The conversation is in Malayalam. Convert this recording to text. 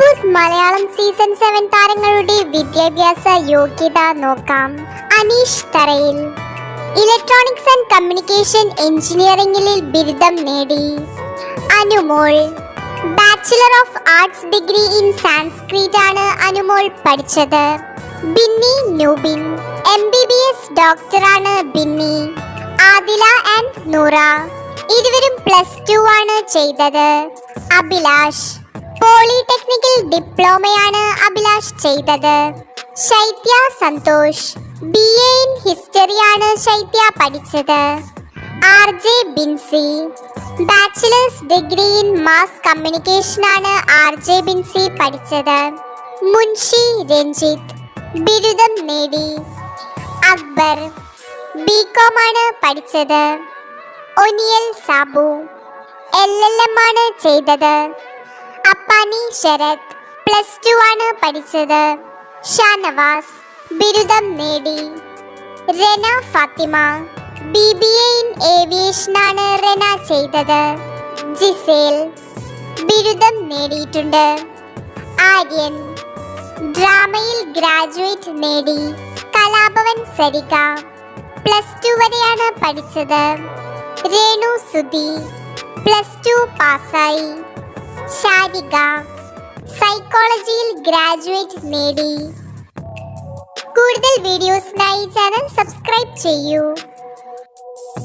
ബോസ് മലയാളം സീസൺ സെവൻ താരങ്ങളുടെ വിദ്യാഭ്യാസ യോഗ്യത നോക്കാം. അനീഷ് തറയിൽ. ഇലക്ട്രോണിക്സ് ആൻഡ് കമ്മ്യൂണിക്കേഷൻ എഞ്ചിനീയറിംഗിൽ ബിരുദം നേടി. Anumol. Bachelor of arts degree in Sanskrit ആണ് അനുമോൾ പഠിച്ചത്. Binny Noobin. M B B S ഡോക്ടറാണ് ബിന്നി. ആദില ആൻഡ് നൂറ. ഇരുവരും പ്ലസ് ടു ആണ് ചെയ്തത്. അഭിലാഷ്. പോളിടെക്നിക്കൽ ഡിപ്ലോമയാണ് അഭിലാഷ് ചെയ്തത്. Shaitya Santhosh B A in ഹിസ്റ്ററിയാണ് ശൈത്യ പഠിച്ചത്. R J Binsy bachelors degree in mass communication ആണ് ആർ ജെ ബിൻസി പഠിച്ചത്. മുൻഷി രഞ്ജിത്ത് ബിരുദം നേടി. അക്ബർ ബികോം ആണ് പഠിച്ചത്. Oniyal Sabu L L M ആണ് ചെയ്തത്. അപ്പാനി ശരത് പ്ലസ് ടു ആണ് പഠിച്ചത്. ഷാനവാസ് ബിരുദം നേടി. Rena Fathima B B A in aviation ആണ് റെന ചെയ്തത്. ജിസേൽ ബിരുദം നേടിയിട്ടുണ്ട്. ആര്യൻ ഡ്രാമയിൽ ഗ്രാജുവേറ്റ് നേടി. കലാഭവൻ സരിക പ്ലസ് ടു വരെയാണ് പഠിച്ചത്. രേണു സുധി പ്ലസ് ടു പാസ്സായി. ശാരിക സൈക്കോളജിയിൽ ഗ്രാജുവേറ്റ് നേടി. കൂടുതൽ വീഡിയോസിനായി ചാനൽ സബ്സ്ക്രൈബ് ചെയ്യൂ.